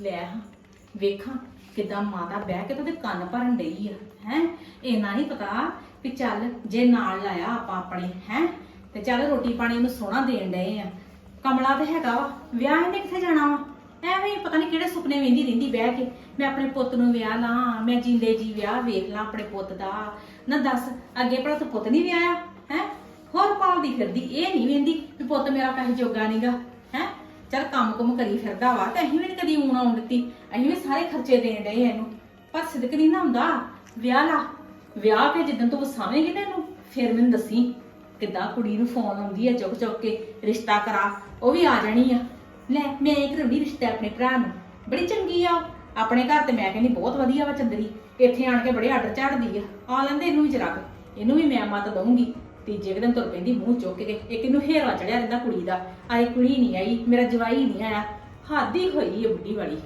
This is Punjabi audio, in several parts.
ਲੈ ਹਾਂ। ਵੇਖਾਂ ਕਿਦਾਂ ਮਾਤਾ ਬਹਿ ਕੇ ਤੇ ਉਹਦੇ ਕੰਨ ਭਰਨ ਡਈ ਆ, ਹੈ? ਇਹਨਾਂ ਨਹੀਂ ਪਤਾ ਵੀ ਚੱਲ ਜੇ ਨਾਲ ਲਾਇਆ ਆਪਾਂ ਆਪਣੇ, ਹੈ? ਤੇ ਚੱਲ ਰੋਟੀ ਪਾਣੀ ਉਹਨੂੰ ਸੋਹਣਾ ਦੇਣ ਡਏ ਆ। ਕਮਲਾ ਤੇ ਹੈਗਾ ਵਾ, ਵਿਆਹ ਇਹਨੇ ਕਿੱਥੇ ਜਾਣਾ ਵਾ? ਐਵੇਂ ਹੀ ਪਤਾ ਨਹੀਂ ਕਿਹੜੇ ਸੁਪਨੇ ਵੇਂਦੀ ਰਹਿੰਦੀ ਬਹਿ ਕੇ। ਮੈਂ ਆਪਣੇ ਪੁੱਤ ਨੂੰ ਵਿਆਹ ਲਾਂ, ਮੈਂ ਜਿੰਦੇ ਜੀ ਵਿਆਹ ਵੇਖ ਲਾਂ ਆਪਣੇ ਪੁੱਤ ਦਾ। ਨਾ ਦੱਸ, ਅੱਗੇ ਭਲਾ ਤੂੰ ਪੁੱਤ ਨਹੀਂ ਵਿਆਹਿਆ, ਹੈ? ਹੋਰ ਪਾਲਦੀ ਫਿਰਦੀ, ਇਹ ਨਹੀਂ ਵੇਂਦੀ ਵੀ ਪੁੱਤ ਮੇਰਾ ਕਹੇ ਜੋਗਾ ਨਹੀਂਗਾ ਹੈ? ਚੱਲ ਕੰਮ ਕੁਮ ਕਰੀ ਫਿਰਦਾ ਵਾ ਤੇ ਅਸੀਂ ਵੀ ਨੀ ਕਦੀ ਊਣ ਆਉਣ ਦਿੱਤੀ। ਅਸੀਂ ਵੀ ਸਾਰੇ ਖਰਚੇ ਦੇਣ ਡਏ ਆ ਇਹਨੂੰ। ਪਰ ਸਿਦਕ ਨਹੀਂ ਨਾ ਹੁੰਦਾ। ਵਿਆਹ ਲਾ। ਵਿਆਹ ਕੇ ਜਿੱਦਣ ਤੂੰ ਵਸਾਵੇਂਗੀ ਨਾ ਇਹਨੂੰ, ਫਿਰ ਮੈਨੂੰ ਦੱਸੀ ਕਿੱਦਾਂ ਕੁੜੀ ਨੂੰ ਫੋਨ ਆਉਂਦੀ ਹੈ ਚੁੱਕ ਚੁੱਕ ਕੇ, ਰਿਸ਼ਤਾ ਕਰਾ, ਉਹ ਵੀ ਆ ਜਾਣੀ ਆ। ਲੈ, ਮੈਂ ਇੱਕ ਰਵੀ ਰਿਸ਼ਤਾ ਆਪਣੇ ਭਰਾ ਨੂੰ। ਬੜੀ ਚੰਗੀ ਆ ਉਹ। ਆਪਣੇ ਘਰ ਤੇ ਮੈਂ ਕਹਿੰਦੀ ਬਹੁਤ ਵਧੀਆ ਵਾ ਚੰਦਰੀ। ਇੱਥੇ ਆਣ ਕੇ ਬੜੇ ਆਰਡਰ ਝਾੜਦੀ ਆ। ਆ ਲੈਂਦੇ ਇਹਨੂੰ ਵੀ ਜਰਾ ਇਹਨੂੰ ਵੀ ਮੈਂ ਮਤ ਦਊਂਗੀ। ਤੀਜੇ ਕੁ ਦਿਨ ਤੁਰ ਪੈਂਦੀ ਮੂੰਹ ਚੁੱਕ ਕੇ ਇੱਕ ਇਹਨੂੰ ਹੇਰਾ ਚੜਿਆ ਰਹਿੰਦਾ ਕੁੜੀ ਦਾ। ਆਈ ਕੁੜੀ ਨਹੀਂ ਆਈ ਮੇਰਾ ਜਵਾਈ ਨਹੀਂ ਆਇਆ। ਹੱਦ ਹੋਈ ਹੈ ਬੁੱਢੀ ਵਾਲੀ।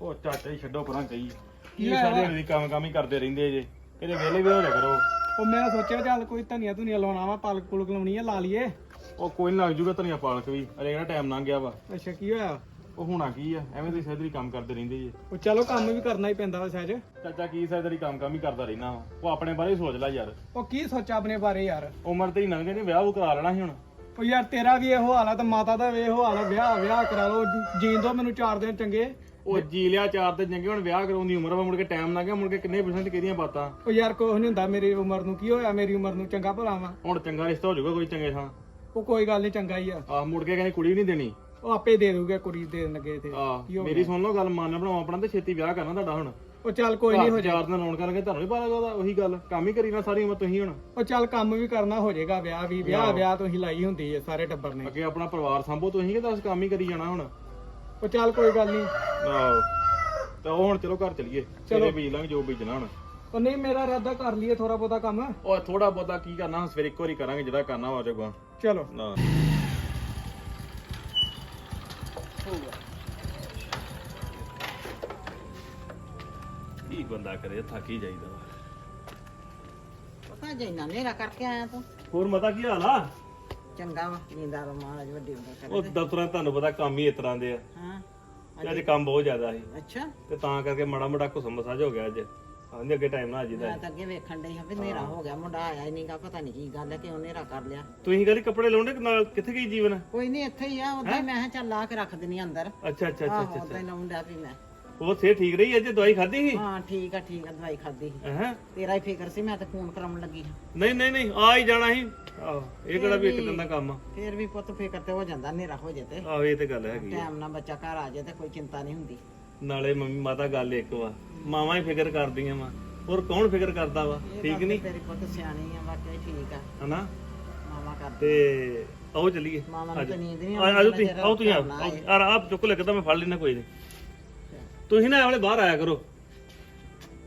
ਉਹ ਚਾਚਾ ਜੀ ਛੱਡੋ ਪਰਾਂ ਕਹੀ। ਕੀ ਕੀ ਹੋਇਆ ਸਾਰੇ? ਦਿਨ ਕੰਮ ਕੰਮ ਹੀ ਕਰਦੇ ਰਹਿੰਦੇ ਜੇ। ਇਹਦੇ ਵੇਲੇ ਵੀ ਹੋ ਜਾ ਕਰੋ। ਉਹ ਮੈਂ ਸੋਚਿਆ ਚੱਲ ਕੋਈ ਧਨੀਆ ਧੁਨੀਆ ਲਾਉਣਾ ਵਾ ਪਾਲਕ ਪੁਲਕ ਲਾਉਣੀ ਆ ਲਾ ਲਈਏ। ਉਹ ਕੋਈ ਨਾ ਲੱਗ ਜੂਗਾ ਧਨੀਆ ਪਾਲਕ ਵੀ। ਅਰੇ ਕਿਹੜਾ ਟਾਈਮ ਲੰਘ ਗਿਆ ਵਾ। ਅੱਛਾ ਕੀ ਹੋਇਆ? ਉਹ ਹੋਣਾ ਕੀ ਆ? ਐਵੇਂ ਤੁਸੀਂ ਸਹਿਦਰੀ ਕੰਮ ਕਰਦੇ ਰਹਿੰਦੇ ਜੇ। ਉਹ ਚਲੋ ਕੰਮ ਵੀ ਕਰਨਾ ਹੀ ਪੈਂਦਾ ਵਾ ਸਹਿਜ। ਚਾਚਾ ਕੀ ਸਹਿਦਰੀ ਕੰਮ ਕੰਮ ਹੀ ਕਰਦਾ ਰਹਿਣਾ ਵਾ? ਉਹ ਆਪਣੇ ਬਾਰੇ ਹੀ ਸੋਚ ਲੈ ਯਾਰ। ਉਹ ਕੀ ਸੋਚਾ ਆਪਣੇ ਬਾਰੇ ਯਾਰ? ਉਮਰ ਤੇ ਹੀ ਲੰਘ ਗਈ ਵਿਆਹ ਉਹ ਕਰਾ ਲੈਣਾ ਸੀ ਹੁਣ। ਉਹ ਯਾਰ ਤੇਰਾ ਵੀ ਇਹੋ ਹਾਲ ਆ ਤੇ ਮਾਤਾ ਦਾ ਵੀ ਇਹੋ ਹਾਲ ਆ ਵਿਆਹ ਵਿਆਹ ਕਰਾ ਲਓ ਜੀਣ ਦੋ ਮੈਨੂੰ ਚਾਰ ਦਿਨ ਚੰਗੇ। ਉਹ ਜੀ ਲਿਆ ਚਾਰ ਤੇ ਚੰਗੇ ਹੁਣ ਵਿਆਹ ਕਰਾਉਣ ਦੀ ਉਮਰ ਵਾ ਮੁੜ ਕੇ ਟਾਈਮ ਲੰਘ ਗਿਆ ਮੁੜ ਕੇ ਕਿੰਨੇ ਪਰਸੈਂਟ ਕਿਹਦੀਆਂ ਬਾਤਾਂ? ਉਹ ਯਾਰ ਕੁਛ ਨਹੀਂ ਹੁੰਦਾ ਮੇਰੀ ਉਮਰ ਨੂੰ ਕੀ ਹੋਇਆ ਮੇਰੀ ਉਮਰ ਨੂੰ ਚੰਗਾ ਭਲਾ ਵਾ। ਹੁਣ ਚੰਗਾ ਰਿਸ਼ਤਾ ਹੋ ਜਾਊਗਾ ਕੋਈ ਚੰਗੇ ਥਾਂ। ਉਹ ਕੋਈ ਗੱਲ ਨਹੀਂ ਚੰਗਾ ਹੀ ਆ। ਆਹ ਮੁੜ ਕੇ ਕਹਿੰਦੇ ਕੁੜੀ ਨਹੀਂ ਦੇਣੀ। ਉਹ ਆਪੇ ਦੇ ਦੂਗੇ ਕੁੜੀ ਦੇਣ ਲੱਗੇ ਤੇ। ਆਹ ਹੋ ਮੇਰੀ ਸੁਣ ਲਓ ਗੱਲ ਮਨ ਬਣਾਓ ਆਪਣਾ ਤੇ ਛੇਤੀ ਵਿਆਹ ਕਰਨਾ ਤੁਹਾਡਾ ਹੁਣ। ਉਹ ਚੱਲ ਕੋਈ ਨਹੀਂ ਹੋ ਜਾ ਚਾਰ ਦਿਨ ਰੌਣ ਕਰਕੇ ਤੁਹਾਨੂੰ ਵੀ ਪਤਾ ਲੱਗਦਾ ਉਹੀ ਗੱਲ। ਕੰਮ ਹੀ ਕਰੀ ਨਾ ਸਾਰੀ ਉਮਰ ਤੁਸੀਂ ਹੁਣ। ਉਹ ਚੱਲ ਕੰਮ ਵੀ ਕਰਨਾ ਹੋ ਜਾਏਗਾ ਵਿਆਹ ਵੀ। ਵਿਆਹ ਵਿਆਹ ਤੋਂ ਹੀ ਲਾਈ ਹੁੰਦੀ ਹੈ ਸਾਰੇ ਟੱਬਰ ਨੇ। ਅੱਗੇ ਆਪਣਾ ਪਰਿਵਾਰ ਸੰਭੋ ਤੁਸੀਂ ਕਿ ਦੱਸ ਕੰਮ ਹੀ ਕਰੀ ਜਾਣਾ ਹੁਣ? ਉਹ ਚੱਲ ਕੋਈ ਗੱਲ ਨਹੀਂ ਆਹੋ। ਤਾਂ ਉਹ ਹੁਣ ਚਲੋ ਘਰ ਚਲੀਏ। ਚਲੋ। ਬੀਜ ਲਾਂਗੇ ਜੋ ਬੀਜਣਾ ਹੁਣ। ਉਹ ਨਹੀਂ ਮੇਰਾ ਇਰਾਦਾ ਕਰ ਲਈਏ ਥੋੜਾ ਬਹੁਤਾ ਕੰਮ। ਉਹ ਥੋੜਾ ਬਹੁਤਾ ਕੀ ਕਰਨਾ ਸਵੇਰੇ ਇੱਕ ਵਾਰੀ ਕਰਾਂਗੇ ਜਿਹੜਾ ਕਰਨਾ ਹੋ ਜਾਊਗਾ ਚਲੋ। ਨਾ। ਕੀ ਬੰਦਾ ਕਰੇ ਥੱਕ ਹੀ ਜਾਈਦਾ ਵਾ? ਪਤਾ ਜੇ ਨਾ ਨੇਰਾ ਕਰਕੇ ਆਇਆ ਤੂੰ। ਹੋਰ ਮਤਾ ਕੀ ਹਾਲ ਆ? ਚੰਗਾ ਵਾ ਨੀਂਦਾ ਰੋ ਮਹਾਰਾਜ ਵੱਡੀ ਉਮਰ ਉਹ ਕਰੇ ਦਫ਼ਤਰਾਂ 'ਚ ਤੁਹਾਨੂੰ ਪਤਾ ਕੰਮ ਹੀ ਇਸ ਤਰ੍ਹਾਂ ਦੇ ਆ। ਹਾਂ ਤੇ ਅੱਜ ਕੰਮ ਬਹੁਤ ਜ਼ਿਆਦਾ ਸੀ। ਅੱਛਾ। ਤੇ ਤਾਂ ਕਰਕੇ ਮਾੜਾ ਮੋਟਾ ਘੁਸਮ ਮਸਾਜ ਹੋ ਗਿਆ ਅੱਜ। ਆਂਦੇ ਅੱਗੇ ਟਾਈਮ ਨਾ ਆ ਜਿੰਦਾ ਮੈਂ ਤਾਂ ਅੱਗੇ ਵੇਖਣ ਡਈ ਹਾਂ ਵੀ ਨੇਰਾ ਹੋ। ਗਿਆ ਮੁੰਡਾ ਆਇਆ ਹੀ ਨਹੀਂਗਾ ਪਤਾ ਨਹੀਂ ਕੀ ਗੱਲ ਹੈ ਕਿਉਂ ਨੇਰਾ ਕਰ ਲਿਆ। ਤੁਸੀਂ ਕਹਿੰਦੇ ਕੱਪੜੇ ਲਾਉਂਦੇ ਕਿ ਨਾਲ ਕਿੱਥੇ ਗਈ ਜੀਵਨ? ਕੋਈ ਨਹੀਂ ਇੱਥੇ ਹੀ ਆ ਉਦਾਂ ਹੀ ਮੈਂ ਕਿਹਾ ਚੱਲ ਲਾ ਕੇ ਰੱਖ ਦਿੰਨੀ ਅੰਦਰ। ਅੱਛਾ ਅੱਛਾ ਅੱਛਾ ਆਹੋ ਉਦਾਂ ਹੀ ਲਾਉਣ ਡਿਆ ਵੀ ਮੈਂ। ਉਹ ਸੇ ਠੀਕ ਰਹੀ ਅੱਜ ਦਵਾਈ ਖਾਧੀ ਸੀ? ਹਾਂ ਠੀਕ ਆ ਠੀਕ ਆ ਦਵਾਈ ਖਾਦੀ ਹੈ? ਤੇਰਾ ਹੀ ਫਿਕਰ ਸੀ ਮੈਂ ਤਾਂ ਫੋਨ ਕਰਾਉਣ ਲੱਗੀ ਹਾਂ। ਨਹੀਂ ਨਹੀਂ ਨਹੀਂ ਆ ਹੀ ਜਾਣਾ ਸੀ। ਆਹੋ ਇਹ ਕਿਹੜਾ ਵੀ ਇੱਕ ਦਿਨ ਦਾ ਕੰਮ ਆ। ਫੇਰ ਵੀ ਪੁੱਤ ਫਿਕਰ ਤੇ ਹੋ ਜਾਂਦਾ ਨੇਰਾ ਹੋ ਜੇ ਤੇ। ਆਹੋ ਇਹ ਤੇ ਗੱਲ ਹੈਗੀ ਆ। ਟਾਈਮ ਨਾਲ ਬੱਚਾ ਘਰ ਆ ਜਾਏ ਤੇ ਕੋਈ ਚਿੰਤਾ ਨਹੀਂ ਹੁੰਦੀ। ਨਾਲੇ ਮੰਮੀ ਮਾਤਾ ਗੱਲ ਇੱਕ ਵਾ। ਮਾਵਾਂ ਹੀ ਫਿਕਰ ਕਰਦੀਆਂ ਵਾ। ਹੋਰ ਕੌਣ ਫਿਕਰ ਕਰਦਾ ਵਾ? ਠੀਕ ਨਹੀਂ ਤੇਰੀ ਪੁੱਤ ਸਿਆਣੀ ਆ ਵਾਕਿਆ ਹੀ ਠੀਕ ਆ। ਹਨਾ? ਮਾਮਾ ਕਰਦੇ ਤੇ ਆਓ ਚੱਲੀਏ। ਮਾਵਾਂ ਨੂੰ ਤਾਂ ਨੀਂਦ ਨਹੀਂ ਆ ਆਜੋ ਤੁਸੀਂ ਆਓ ਤੁਸੀਂ ਆਓ। ਆਪ ਚੁੱਕ ਲੱਗਦਾ ਮੈਂ ਫੜ ਲੈਣਾ ਕੋਈ ਨਹੀਂ ਤੁਸੀਂ ਨਾ ਆਵਲੇ ਬਾਹਰ ਆਇਆ ਕਰੋ।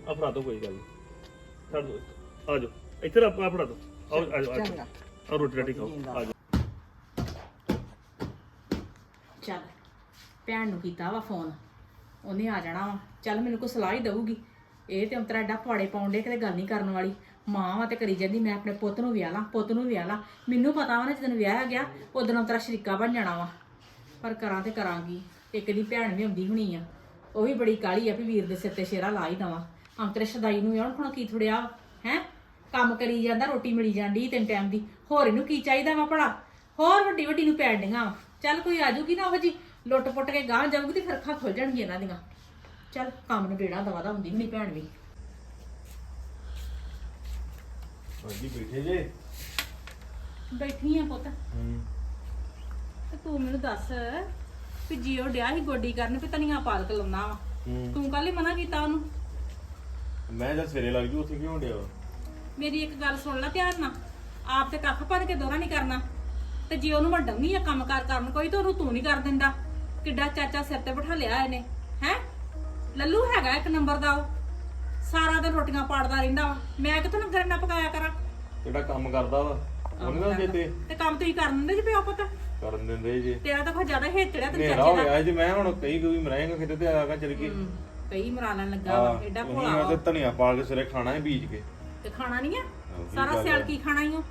ਆ ਫੜਾ ਦੋ ਕੋਈ ਗੱਲ ਨਹੀਂ ਛੱਡ ਦੋ ਆਜੋ ਇੱਧਰ ਆ ਫੜਾ ਦੋ। ਆਓ ਆਜੋ ਆਜੋ ਚੰਗਾ। ਆ ਰੋਟੀ ਰਾਟੀ ਖਾਓ। ਆਜੋ ਚੱਲ। ਭੈਣ ਨੂੰ ਕੀਤਾ ਵਾ ਫੋਨ। ਉਹਨੇ ਆ ਜਾਣਾ ਵਾ। ਚੱਲ ਮੈਨੂੰ ਕੋਈ ਸਲਾਹ ਹੀ ਦਊਗੀ। ਇਹ ਤੇ ਅੰਤਰਾ ਐਡਾ ਪਵਾੜੇ ਪਾਉਂਦੇ ਕਿਤੇ ਗੱਲ ਨਹੀਂ ਕਰਨ ਵਾਲੀ। ਮਾਂ ਵਾ ਤੇ ਕਰੀ ਜਾਂਦੀ, ਮੈਂ ਆਪਣੇ ਪੁੱਤ ਨੂੰ ਵਿਆਹ ਲਾਂ, ਪੁੱਤ ਨੂੰ ਵਿਆਹ ਲਾਂ। ਮੈਨੂੰ ਪਤਾ ਵਾ ਨਾ ਜਦੋਂ ਵਿਆਹ ਗਿਆ, ਉਦੋਂ ਅੰਤਰਾ ਸ਼ਰੀਕਾ ਬਣ ਜਾਣਾ ਵਾ। ਪਰ ਕਰਾਂ ਤੇ ਕਰਾਂਗੀ। ਇੱਕ ਦੀ ਭੈਣ ਵੀ ਆਉਂਦੀ ਹੋਣੀ ਆ। ਉਹ ਵੀ ਬੜੀ ਕਾਲੀ ਆ ਵੀ ਵੀਰ ਦੇ ਸਿਰ ਤੇ ਸ਼ੇਰਾ ਲਾ ਹੀ ਦਵਾਂ। ਅੰਤਰੇ ਸ਼ਦਾਈ ਨੂੰ ਆਉਣ ਹੁਣ ਕੀ ਥੁੜਿਆ ਹੈ? ਕੰਮ ਕਰੀ ਜਾਂਦਾ, ਰੋਟੀ ਮਿਲੀ ਜਾਂਦੀ ਤਿੰਨ ਟਾਈਮ ਦੀ। ਹੋਰ ਇਹਨੂੰ ਕੀ ਚਾਹੀਦਾ ਵਾ ਭਲਾ? ਹੋਰ ਵੱਡੀ ਵੱਡੀ ਨੂੰ ਪੈਣ ਡੀਆਂ ਵਾਂ। ਚੱਲ ਕੋਈ ਆਜੂਗੀ ਨਾ ਉਹ ਜੀ। ਲੁੱਟ ਪੁੱਟ ਕੇ ਗਾਂ ਜਾਊਗੀ ਤੇ ਫਿਰ ਅੱਖਾਂ ਖੁੱਲ ਜਾਣਗੀਆਂ ਇਹਨਾਂ ਦੀਆਂ। ਚੱਲ ਕੰਮ ਨੂੰ ਬੇੜਾ ਦਵਾ ਦਾ ਹੁੰਦੀ ਹੁਣੀ ਭੈਣ ਵੀ। ਹਾਂਜੀ ਬੈਠੇ ਜੇ? ਬੈਠੀ ਆ ਪੁੱਤ। ਹੂੰ। ਤੇ ਤੂੰ ਮੈਨੂੰ ਦੱਸ ਵੀ ਜੀਓ ਡਿਆ ਸੀ ਗੋਡੀ ਕਰਨ ਵੀ ਤਨੀਆਂ ਪਾਲਕ ਲਾਉਣਾ ਵਾ। ਹੂੰ। ਤੂੰ ਕੱਲ ਹੀ ਮਨਾ ਕੀਤਾ ਉਹਨੂੰ? ਮੈਂ ਜਦ ਸਵੇਰੇ ਲੱਗ ਜੂ ਉੱਥੇ ਕਿਉਂ ਡਿਆ ਵਾ? ਮੇਰੀ ਇੱਕ ਗੱਲ ਸੁਣ ਲੈ ਧਿਆਨ ਨਾਲ। ਆਪ ਤੇ ਕੱਖ ਭਰ ਕੇ ਦੋਹਰਾ ਨਹੀਂ ਕਰਨਾ। ਤੇ ਜੇ ਉਹਨੂੰ ਵਡਾਉਣੀ ਆ ਕੰਮਕਾਰ ਕਰਨ ਕੋਈ ਤਾਂ ਉਹਨੂੰ ਤੂੰ ਨਹੀਂ ਕਰ ਦਿੰਦਾ। ਕਿੱਡਾ ਚਾਚਾ ਸਿਰ ਤੇ ਬਿਠਾ ਲਿਆ ਇਹਨੇ ਹੈ? ਲੱਲੂ ਹੈਗਾ ਇੱਕ ਨੰਬਰ ਦਾ ਉਹ। ਸਾਰਾ ਦਿਨ ਰੋਟੀਆਂ ਪਾੜਦਾ ਰਹਿੰਦਾ ਵਾ। ਮੈਂ ਕਿਥੋਂ ਨੰਗਰ ਨਾ ਪਕਾਇਆ ਕਰਾਂ? ਜਿਹੜਾ ਕੰਮ ਕਰਦਾ ਵਾ? ਉਹਨੇ ਨਾ ਜਿੱਤੇ ਤੇ ਕੰਮ ਤੁਸੀਂ ਕਰਨ ਦਿੰਦੇ ਜੀ ਪਿਓ ਪੁੱਤ? ਕਰਨ ਦਿੰਦੇ ਜੇ। ਤੇਰਾ ਤਾਂ ਕੋਈ ਜ਼ਿਆਦਾ ਹੇਠ ਚੜਿਆ ਤੈਨੂੰ ਹਨੇਰਾ ਹੋ ਚਾਚੇ ਦਾ ਗਿਆ ਜੇ ਮੈਂ ਹੁਣ ਕਈ ਕੋਈ ਮਰਾਏਗਾ ਕਿਤੇ ਤੇ ਆਗਾ ਚਲ ਗਈ ਹੂੰ, ਕਈ ਮਰਾਲਣ ਲੱਗਾ ਵਾ ਐਡਾ ਭੋਲਾ ਵਾ। ਤੇ ਧਨੀਆ ਪਾ ਕੇ ਸਿਰੇ ਖਾਣਾ ਹੈ ਬੀਜ ਕੇ। ਤੇ ਖਾਣਾ ਨਹੀਂ ਆ? ਸਾਰਾ ਸਿਆਲ। ਕੀ ਖਾਣਾ ਹੀ ਉਹ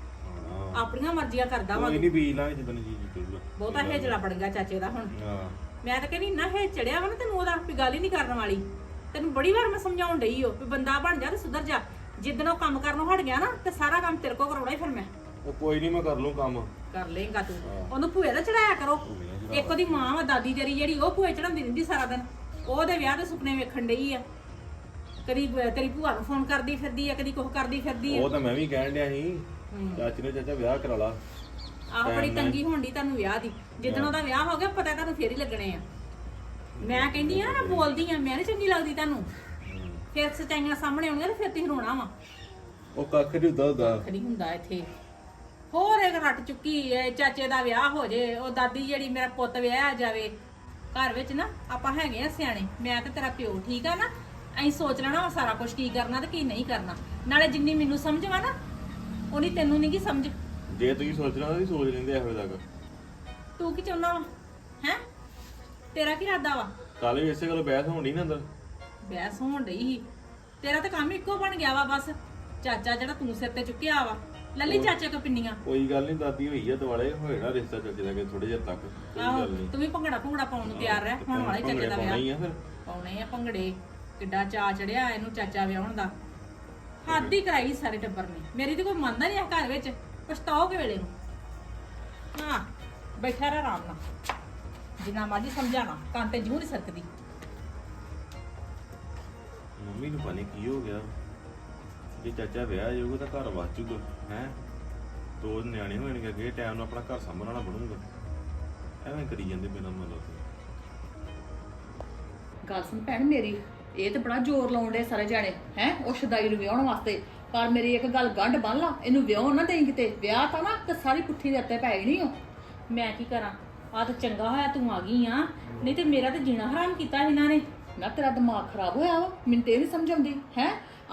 ਹਾਂ ਆਪਣੀਆਂ ਮਰਜ਼ੀਆਂ ਕਰਦਾ ਵਾ। ਕੋਈ ਨਹੀਂ ਬੀਜ ਲਾਂਗੇ ਜਦੋਂ ਜੀ ਜਿੱਤੂਗਾ ਬਹੁਤਾ ਹੇਜਲਾ ਬਣ ਗਿਆ ਚਾਚੇ ਦਾ ਹੁਣ। ਹਾਂ। ਮੈਂ ਤਾਂ ਕਹਿੰਦੀ ਇੰਨਾ ਹੇਜ ਚੜਿਆ ਵਾ ਨਾ ਤੈਨੂੰ ਉਹਦਾ ਵੀ ਗੱਲ ਹੀ ਨਹੀਂ ਕਰਨ ਵਾਲੀ। ਤੈਨੂੰ ਬੜੀ ਵਾਰ ਮੈਂ ਸਮਝਾਉਣ ਡਈ ਓ ਵੀ ਬੰਦਾ ਬਣ ਜਾ ਤੇ ਸੁਧਰ ਜਾ। ਜਿੱਦਣ ਉਹ ਕੰਮ ਕਰਨੋਂ ਹਟ ਗਿਆ ਨਾ ਤੇ ਸਾਰਾ ਕੰਮ ਤੇਰੇ ਕੋਲ ਕਰਾਉਣਾ ਹੀ ਫਿਰ ਮੈਂ। ਉਹ ਕੋਈ ਨਹੀਂ ਮੈਂ ਕਰ ਲੂੰ ਕੰਮ। ਕਰ ਲੇਗਾ ਤੂੰ। ਉਹਨੂੰ ਭੂਏ ਦਾ ਚੜਾਇਆ ਕਰੋ। ਇੱਕ ਉਹਦੀ ਮਾਂ ਵਾ ਦਾਦੀ ਤੇਰੀ ਜਿਹੜੀ ਉਹ ਭੂਏ ਚੜਾਉਂਦੀ ਰਹਿੰਦੀ ਸਾਰਾ ਦਿਨ। ਉਹਦੇ ਵਿਆਹ ਦੇ ਸੁਪਨੇ ਵੇਖਣ ਡਈ ਆ। ਕਦੀ ਤੇਰੀ ਭੂਆ ਨੂੰ ਫੋਨ ਕਰਦੀ ਫਿਰਦੀ ਆ ਕਦੀ ਕੁਝ ਕਰਦੀ ਫਿਰਦੀ ਆ। ਉਹ ਤਾਂ ਮੈਂ ਵੀ ਕਹਿਣ ਡਿਆ ਸੀ। ਹੂੰ। ਚਾਚੀ ਨੇ ਚਾਚਾ ਵਿਆਹ ਕਰਾ ਲਾ। ਆਹ ਬੜੀ ਤੰਗੀ ਹੋਣੀ ਤੁਹਾਨੂੰ ਵਿਆਹ ਦੀ। ਜਿੱਦਣ ਉਹਦਾ ਵਿਆਹ ਹੋ ਗਿਆ ਪਤਾ ਤੁਹਾਨੂੰ ਫੇਰ ਹੀ ਲੱਗਣੇ ਆ। ਮੈਂ ਕਹਿੰਦੀ ਆ ਨਾ ਬੋਲਦੀ ਆ ਮੈਂ ਚੰਗੀ ਲੱਗਦੀ ਤੁਹਾਨੂੰ। ਫਿਰ ਸਚਾਈਆਂ ਸਾਹਮਣੇ ਆਉਣਗੀਆਂ ਤੇ ਫਿਰ ਤੁਸੀਂ ਰੋਣਾ ਵਾ। ਉਹ ਕੱਖ ਨਹੀਂ ਹੁੰਦਾ ਹੁੰਦਾ ਖੜੀ ਹੁੰਦਾ ਇੱਥੇ। ਹੋਰ ਇੱਕ ਰੱਟ ਚੁੱਕੀ ਐ ਚਾਚੇ ਦਾ ਵਿਆਹ ਹੋ ਜੇ ਉਹ ਦਾਦੀ ਜਿਹੜੀ ਮੇਰਾ ਪੁੱਤ ਵਿਆਹ ਜਾਵੇ ਘਰ ਵਿੱਚ ਨਾ ਆਪਾਂ ਹੈਗੇ ਆ ਸਿਆਣੇ। ਮੈਂ ਤੇ ਤੇਰਾ ਪਿਓ ਠੀਕ ਆ ਨਾ? ਐਂ ਸੋਚ ਲੈਣਾ ਵਾ ਸਾਰਾ ਕੁਝ ਕੀ ਕਰਨਾ ਤੇ ਕੀ ਨਹੀਂ ਕਰਨਾ। ਨਾਲੇ ਜਿੰਨੀ ਮੈਨੂੰ ਸਮਝ ਵਾ ਨਾ ਉਨੀ ਤੈਨੂੰ ਨਹੀਂ ਕੀ ਸਮਝ? ਜੇ ਤੁਸੀਂ ਸੋਚਣਾ ਤਾਂ ਸੋਚ ਲੈਂਦੇ ਇਹੋ ਤੱਕ। ਤੂੰ ਕੀ ਚਾਹੁੰਦਾ ਵਾ? ਹੈ? ਤੇਰਾ ਕੀ ਇਰਾਦਾ ਵਾ? ਕੱਲ ਵੀ ਇਸੇ ਗੱਲ ਬਹਿਸ ਹੋਣੀ ਨਾ ਅੰਦਰ। ਬਹਿਸ ਹੋਣ ਡਈ ਸੀ। ਤੇਰਾ ਤਾਂ ਕੰਮ ਇੱਕੋ ਬਣ ਗਿਆ ਵਾ ਬਸ। ਚਾਚਾ ਜਿਹੜਾ ਤੂੰ ਸਿਰ ਤੇ ਚੁੱਕਿਆ ਵਾ। ਲੱਲੀ ਚਾਚੇ ਕੋ ਪਿੰਨੀਆਂ। ਕੋਈ ਗੱਲ ਨਹੀਂ ਦਾਦੀ ਹੋਈ ਆ ਦੁਆਲੇ ਹੋਏਗਾ ਰਿਸ਼ਤਾ ਚੱਜ ਦਾ ਕਿ ਥੋੜੇ ਜਿਹਾ ਤੱਕ। ਕੋਈ ਆਹੋ ਗੱਲ ਨਹੀਂ ਤੂੰ ਵੀ ਭੰਗੜਾ ਭੰਗੜਾ ਪਾਉਣ ਨੂੰ ਤਿਆਰ ਰਹਿ। ਹੁਣ ਵਾਲੇ ਚਾਚੇ ਦਾ ਪਾਉਣਾ ਹੀ ਵਿਆਹ ਆ ਫਿਰ। ਪਾਉਣੇ ਆ ਭੰਗੜੇ। ਕਿੱਡਾ ਚਾ ਚੜਿਆ ਇਹਨੂੰ ਚਾਚਾ ਵਿਆਹਣ ਦਾ। ਹੱਦ ਹੀ ਕਰਾਈ ਸਾਰੇ ਟੱਬਰ ਨੇ। ਮੇਰੀ ਤੇ ਕੋਈ ਮੰਨਦਾ ਨਹੀਂ ਆ ਘਰ ਵਿੱਚ। ਪਛਤਾਓਗੇ ਵੇਲੇ ਨੂੰ। ਹਾਂ ਬੈਠਾ ਰਹਿ ਆਰਾਮ ਨਾਲ। ਜਿੰਨਾ ਮਰਜ਼ੀ ਸਮਝਾਣਾ ਕੰਨ ਤੇ ਜੂੰ ਨਹੀਂ ਸਕਦੀ ਮੰਮੀ ਨੂੰ ਪਾਣੀ ਕੀ ਹੋ ਗਿਆ। ਜੇ ਚਾਚਾ ਵਿਆਹ ਜਾਊਗਾ ਤਾਂ ਘਰ ਵਸ ਜੂਗਾ ਹੈ? ਦੋ ਨਿਆਣੇ ਹੋਣਗੇ ਅੱਗੇ ਟਾਈਮ ਨਾਲ ਆਪਣਾ ਘਰ ਸੰਭਾਲਣਾ ਬਣੂਗਾ। ਐਵੇਂ ਕਰੀ ਜਾਂਦੇ ਬਿਨਾਂ ਮਤਲਬ ਤੋਂ। ਗੱਲ ਸੁਣ ਭੈਣ ਮੇਰੀ। ਇਹ ਤੇ ਬੜਾ ਜ਼ੋਰ ਲਾਉਣ ਲਾਉਂਦੇ ਸਾਰੇ ਜਾਣੇ, ਹੈ? ਉਹ ਸ਼ਦਾਈ ਨੂੰ ਵਿਆਹਣ ਵਾਸਤੇ। ਪਰ ਮੇਰੀ ਇੱਕ ਗੱਲ ਗੰਢ ਬੰਨ ਲਾ, ਇਹਨੂੰ ਵਿਆਹ ਨਾ ਦੇਈ ਕਿਤੇ। ਵਿਆਹ ਤਾਂ ਨਾ ਤੇ ਸਾਰੀ ਪੁੱਠੀ ਦੇ ਉੱਤੇ ਪੈ ਨਹੀਂ ਉਹ ਮੈਂ ਕੀ ਕਰਾਂ? ਆ ਤਾਂ ਚੰਗਾ ਹੋਇਆ ਤੂੰ ਆ ਗਈ ਆ। ਨਹੀਂ ਤੇ ਮੇਰਾ ਤੇ ਜੀਣਾ ਹਰਾਮ ਕੀਤਾ ਇਹਨਾਂ ਨੇ। ਨਾ ਤੇਰਾ ਦਿਮਾਗ ਖਰਾਬ ਹੋਇਆ ਵਾ, ਮੈਨੂੰ ਤੇ ਇਹ ਨਹੀਂ ਸਮਝ ਆਉਂਦੀ, ਹੈ?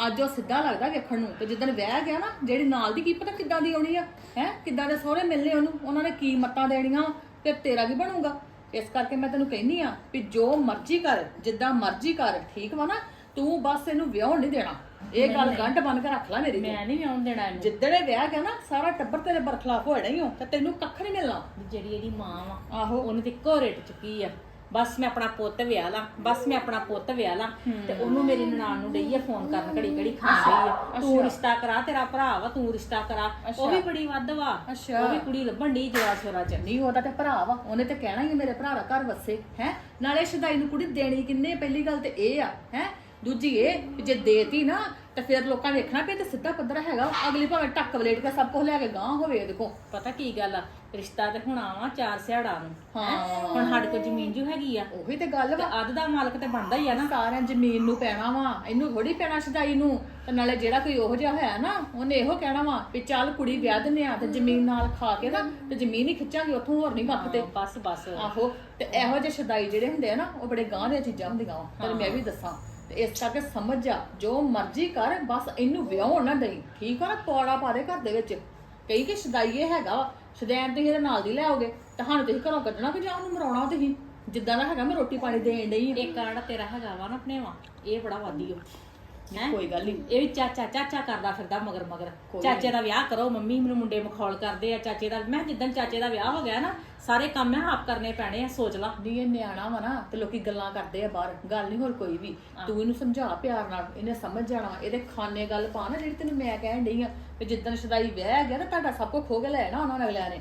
ਅੱਜ ਉਹ ਸਿੱਧਾ ਲੱਗਦਾ ਵੇਖਣ ਨੂੰ ਤੇ ਜਿੱਦਣ ਵਿਆਹ ਗਿਆ ਨਾ, ਜਿਹੜੀ ਨਾਲ ਦੀ ਕੀ ਪਤਾ ਕਿੱਦਾਂ ਦੀ ਆਉਣੀ ਆ, ਹੈ? ਕਿੱਦਾਂ ਦੇ ਸਹੁਰੇ ਮਿਲਨੇ ਉਹਨੂੰ, ਉਹਨਾਂ ਨੇ ਕੀ ਮੱਤਾਂ ਦੇਣੀਆਂ ਤੇ ਤੇਰਾ ਕੀ ਬਣੂਗਾ? ਇਸ ਕਰਕੇ ਮੈਂ ਤੈਨੂੰ ਕਹਿੰਨੀ ਆ ਵੀ ਜੋ ਮਰਜ਼ੀ ਕਰ ਜਿੱਦਾਂ ਮਰਜ਼ੀ ਕਰ ਠੀਕ ਵਾ ਨਾ? ਤੂੰ ਬਸ ਇਹਨੂੰ ਵਿਆਹ ਨਹੀਂ ਦੇਣਾ। ਇਹ ਗੱਲ ਗੰਢ ਬੰਨ ਕੇ ਰੱਖ ਲੈ ਮੇਰੀ ਤੂੰ। ਮੈਂ ਨਹੀਂ ਵਿਆਹਣ ਦੇਣਾ ਇਹਨੂੰ। ਜਿੱਦਣੇ ਵਿਆਹ ਗਿਆ ਨਾ ਸਾਰਾ ਟੱਬਰ ਤੇਰੇ ਬਰਖਲਾਫ ਹੋਣਾ ਹੀ ਹੋ ਤੇ ਤੈਨੂੰ ਕੱਖ ਨਹੀਂ ਮਿਲਣਾ। ਜਿਹੜੀ ਇਹਦੀ ਮਾਂ ਵਾ ਆਹੋ। ਉਹਨੇ ਤੇ ਇੱਕੋ ਰੇਟ ਚੁੱਕੀ ਆ? ਬਸ ਮੈਂ ਆਪਣਾ ਪੁੱਤ ਵਿਆਹ ਲਾਂ ਬਸ ਮੈਂ ਆਪਣਾ ਪੁੱਤ ਵਿਆਹ ਲਾਂ ਤੇ ਉਹਨੂੰ ਮੇਰੀ ਨਨਾਣ ਨੂੰ ਡਈ ਆ ਫੋਨ ਕਰਨ ਘੜੀ ਘੜੀ ਡਈ ਆ। ਤੂੰ ਰਿਸ਼ਤਾ ਕਰਾ ਤੇਰਾ ਭਰਾ ਵਾ ਤੂੰ ਰਿਸ਼ਤਾ ਕਰਾ। ਉਹ ਵੀ ਬੜੀ ਵੱਧ ਵਾ। ਉਹ ਵੀ ਕੁੜੀ ਲੱਭਣ ਡਈ ਜਵਾ ਸੋਰਾ ਚ। ਨਹੀਂ ਉਹਦਾ ਤੇ ਭਰਾ ਵਾ। ਉਹਨੇ ਤੇ ਕਹਿਣਾ ਹੀ ਆ, ਮੇਰੇ ਭਰਾ ਦਾ ਘਰ ਵਸੇ ਹੈ? ਨਾਲੇ ਸ਼ਦਾਈ ਨੂੰ ਕੁੜੀ ਦੇਣੀ ਕਿੰਨੇ ਪਹਿਲੀ ਗੱਲ ਤੇ ਇਹ ਆ ਹੈ? ਦੂਜੀ ਇਹ ਜੇ ਦੇਤੀ ਨਾ ਤੇ ਫਿਰ ਲੋਕਾਂ ਨੇ ਵੇਖਣਾ ਵੀ ਇਹ ਤੇ ਸਿੱਧਾ ਪੱਧਰ ਹੈਗਾ ਅਗਲੀ ਭਾਵੇਂ ਟੱਕ ਵਲੇਟ ਕੇ ਸਭ ਕੁਝ ਲੈ ਕੇ ਗਾਂ ਹੋਵੇ ਦੇਖੋ। ਪਤਾ ਕੀ ਗੱਲ ਆ? ਰਿਸ਼ਤਾ ਤੇ ਹੁਣ ਆਵਾ ਚਾਰ ਸਿਹਾੜਾ ਨੂੰ ਹੈਂ? ਹਾਂ। ਹੁਣ ਸਾਡੇ ਕੋਲ ਜ਼ਮੀਨ ਜੂ ਹੈਗੀ ਆ ਉਹੀ ਤੇ ਗੱਲ ਤੇ ਵਾ ਅੱਧ ਦਾ ਮਾਲਕ ਤੇ ਬਣਦਾ ਹੀ ਆ ਨਾ। ਸਾਰਿਆਂ ਜ਼ਮੀਨ ਨੂੰ ਪੈਣਾ ਵਾ। ਇਹਨੂੰ ਥੋੜੀ ਪੈਣਾ ਸ਼ਦਾਈ ਨੂੰ। ਤੇ ਨਾਲੇ ਜਿਹੜਾ ਕੋਈ ਉਹੋ ਜਿਹਾ ਹੋਇਆ ਨਾ ਉਹਨੇ ਇਹੋ ਕਹਿਣਾ ਵਾ ਵੀ ਚੱਲ ਕੁੜੀ ਵਿਆਹ ਦਿੰਨੇ ਆ ਤੇ ਜ਼ਮੀਨ ਨਾਲ ਖਾ ਕੇ ਨਾ ਤੇ ਜ਼ਮੀਨ ਹੀ ਖਿੱਚਾਂਗੇ ਉੱਥੋਂ ਹੋਰ ਨਹੀਂ ਵੱਖ ਤੇ ਬਸ ਬਸ। ਆਹੋ ਤੇ ਇਹੋ ਜਿਹੇ ਸ਼ਦਾਈ ਜਿਹੜੇ ਹੁੰਦੇ ਆ ਨਾ ਉਹ ਬੜੇ ਗਾਂ ਦੀਆਂ ਚੀਜ਼ਾਂ ਹੁੰਦੀਆਂ ਵਾ। ਪਰ ਮੈਂ ਵੀ ਦੱਸਾਂ ਤੇ ਇਸ ਕਰਕੇ ਸਮਝ ਜਾ, ਜੋ ਮਰਜ਼ੀ ਕਰ, ਬਸ ਇਹਨੂੰ ਵਿਆਹ ਨਾ ਦੇਈ। ਠੀਕ ਆ ਨਾ, ਪੌੜਾ ਪਾ ਦੇ ਘਰ ਦੇ ਵਿੱਚ। ਕਈ ਕਿ ਸ਼ਦਾਈ ਹੈਗਾ ਵਾ ਸ਼ਦੈਨ ਤੁਸੀਂ ਇਹਦੇ ਨਾਲ ਦੀ ਲੈ ਆਓਗੇ ਤੁਹਾਨੂੰ ਤੁਸੀਂ ਘਰੋਂ ਕੱਢਣਾ ਕਿ ਜਾਂ ਉਹਨੂੰ ਮਰਾਉਣਾ ਤੁਸੀਂ? ਜਿੱਦਾਂ ਦਾ ਹੈਗਾ, ਮੈਂ ਰੋਟੀ ਪਾਣੀ ਦੇਣ ਡਈ ਆ। ਇੱਕ ਕਾਰਡ ਤੇਰਾ ਹੈਗਾ ਵਾ ਨਾ, ਭਣੇਵਾ, ਇਹ ਬੜਾ ਵਾਦੀ ਹੋ ਹੈਂ? ਕੋਈ ਗੱਲ ਨਹੀਂ ਇਹ ਵੀ ਚਾਚਾ ਚਾਚਾ ਕਰਦਾ ਫਿਰਦਾ ਮਗਰ ਮਗਰ। ਚਾਚੇ ਦਾ ਵਿਆਹ ਕਰੋ ਮੰਮੀ ਮੈਨੂੰ ਮੁੰਡੇ ਮਖੌਲ ਕਰਦੇ ਆ ਚਾਚੇ ਦਾ ਮੈਂ ਜਿੱਦਣ ਚਾਚੇ ਦਾ ਵਿਆਹ ਹੋ ਗਿਆ ਨਾ ਸਾਰੇ ਕੰਮ ਮੈਂ ਆਪ ਕਰਨੇ ਪੈਣੇ ਆ ਸੋਚ ਲਾ। ਨਹੀਂ ਇਹ ਨਿਆਣਾ ਵਾ ਨਾ ਤੇ ਲੋਕੀ ਗੱਲਾਂ ਕਰਦੇ ਆ ਬਾਹਰ। ਗੱਲ ਨਹੀਂ ਹੋਰ ਕੋਈ ਵੀ। ਤੂੰ ਇਹਨੂੰ ਸਮਝਾ ਪਿਆਰ ਨਾਲ ਇਹਨੇ ਸਮਝ ਜਾਣਾ। ਇਹਦੇ ਖਾਨੇ ਗੱਲ ਪਾ ਨਾ ਜਿਹੜੀ ਤੈਨੂੰ ਮੈਂ ਕਹਿਣ ਡਈ ਆ ਵੀ ਜਿੱਦਣ ਸ਼ਦਾਈ ਵਿਆਹ ਗਿਆ ਨਾ ਤੁਹਾਡਾ ਸਭ ਕੁਝ ਖੋ ਕੇ ਲੈ ਨਾ ਉਹਨਾਂ ਨੇ ਅਗਲਿਆਂ ਨੇ।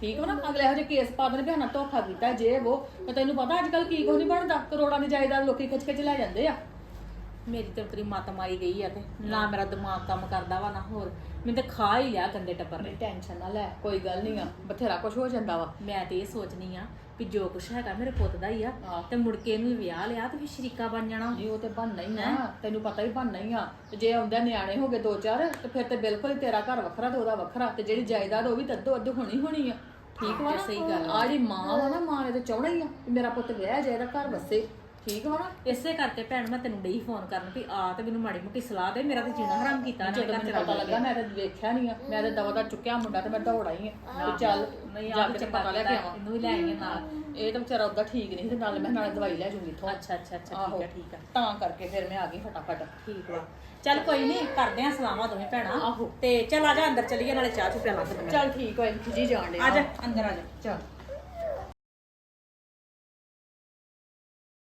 ਠੀਕ ਵਾ ਨਾ? ਅਗਲੇ ਇਹੋ ਜਿਹੇ ਕੇਸ ਪਾ ਦੇਣ ਵੀ ਹਨਾ ਧੋਖਾ ਕੀਤਾ ਜੇ ਉਹ ਤੇ ਤੈਨੂੰ ਪਤਾ ਅੱਜ ਕੱਲ ਕੀ ਕੁਝ ਨਹੀਂ ਬਣਦਾ। ਕਰੋੜਾਂ ਦੀ ਜਾਇਦਾਦ ਲੋਕੀ ਖਿੱਚ ਖਿੱਚ ਲੈ ਜਾਂਦੇ ਆ। ਮੇਰੀ ਤੇ ਤੇਰੀ ਮੱਤ ਮਾਰੀ ਗਈ ਆ ਤੇ ਨਾ ਮੇਰਾ ਦਿਮਾਗ ਕੰਮ ਕਰਦਾ ਵਾ ਨਾ ਹੋਰ। ਮੈਨੂੰ ਤੇ ਖਾ ਹੀ ਲਿਆ ਗੰਦੇ ਟੱਬਰ ਨੇ। ਟੈਨਸ਼ਨ ਨਾ ਲੈ ਕੋਈ ਗੱਲ ਨਹੀਂ ਆ ਬਥੇਰਾ ਕੁਝ ਹੋ ਜਾਂਦਾ ਵਾ। ਮੈਂ ਤੇ ਇਹ ਸੋਚਨੀ ਆ ਵੀ ਜੋ ਕੁਛ ਹੈਗਾ ਮੇਰੇ ਪੁੱਤ ਦਾ ਹੀ ਆ। ਤੇ ਮੁੜ ਕੇ ਇਹਨੂੰ ਵਿਆਹ ਲਿਆ ਤੇ ਫਿਰ ਸ਼ਰੀਕਾ ਬਣ ਜਾਣਾ। ਨਹੀਂ ਉਹ ਤੇ ਬਣਨਾ ਹੀ ਆ ਤੈਨੂੰ ਪਤਾ ਹੀ ਬਣਨਾ ਹੀ ਆ। ਤੇ ਜੇ ਆਉਂਦੇ ਨਿਆਣੇ ਹੋ ਗਏ ਦੋ ਚਾਰ ਤੇ ਫਿਰ ਤੇ ਬਿਲਕੁਲ ਹੀ ਤੇਰਾ ਘਰ ਵੱਖਰਾ ਤੇ ਉਹਦਾ ਵੱਖਰਾ ਤੇ ਜਿਹੜੀ ਜਾਇਦਾਦ ਉਹ ਵੀ ਤੇ ਅੱਧੋ ਹੋਣੀ ਹੋਣੀ ਆ। ਠੀਕ ਵਾ ਸਹੀ ਗੱਲ ਆ। ਜਿਹੜੀ ਮਾਂ ਵਾ ਨਾ ਮਾਂ ਨੇ ਤੇ ਚਾਹਣਾ ਹੀ ਆ ਮੇਰਾ ਪੁੱਤ ਵਿਆਹ ਜਾਏ ਦਾ ਘਰ ਵਸੇ। ਠੀਕ ਨਾ ਇਸੇ ਕਰਕੇ ਭੈਣ ਮੈਂ ਤੈਨੂੰ ਡਈ ਫੋਨ ਕਰਨ ਵੀ ਆ ਤੇ ਮੈਨੂੰ ਮਾੜੀ ਮੋਟੀ ਸਲਾਹ ਦੇ ਮੇਰਾ ਤੇ ਜੀਣਾ ਹਰਾਮ ਕੀਤਾ ਨਾ ਜਦੋਂ ਮੈਨੂੰ ਪਤਾ ਲੱਗਾ ਮੈਂ ਤਾਂ ਵੇਖਿਆ ਨਹੀਂ ਆ। ਮੈਂ ਤਾਂ ਦਵਾ ਦਾ ਚੁੱਕਿਆ ਮੁੰਡਾ ਤੇ ਮੈਂ ਦੌੜ ਆਈ ਆ ਤੇ ਚੱਲ ਨਹੀਂ ਜਾ ਆ ਕੇ ਪਤਾ ਲੈ ਕੇ ਆਵਾਂ। ਇਹਨੂੰ ਵੀ ਲੈ ਆਈਏ ਨਾਲ। ਇਹ ਤਾਂ ਵਿਚਾਰਾ ਉਹਦਾ ਠੀਕ ਨਹੀਂ ਤੇ ਨਾਲ ਮੈਂ ਨਾਲੇ ਦਵਾਈ ਲੈ ਜੂੰਗੀ ਇੱਥੋਂ। ਅੱਛਾ ਅੱਛਾ ਅੱਛਾ ਆਹੋ। ਠੀਕ ਹੈ ਠੀਕ ਹੈ ਤਾਂ ਕਰਕੇ ਫਿਰ ਮੈਂ ਆ ਗਈ ਫਟਾਫਟ। ਠੀਕ ਵਾ। ਚੱਲ ਕੋਈ ਨਹੀਂ ਕਰਦੇ ਆ ਸਲਾਮਾਂ ਦੋਵੇਂ ਭੈਣਾਂ। ਆਹੋ। ਤੇ ਚੱਲ ਆ ਜਾ ਅੰਦਰ ਚੱਲੀਏ ਨਾਲੇ ਚਾਹ ਚੁ ਪਿਆ। ਚੱਲ ਠੀਕ ਹੋਏ ਖਿਜੀ ਜਾਣ ਦੇ ਆ ਜਾ ਅੰਦਰ ਆ ਜਾ ਚੱਲ।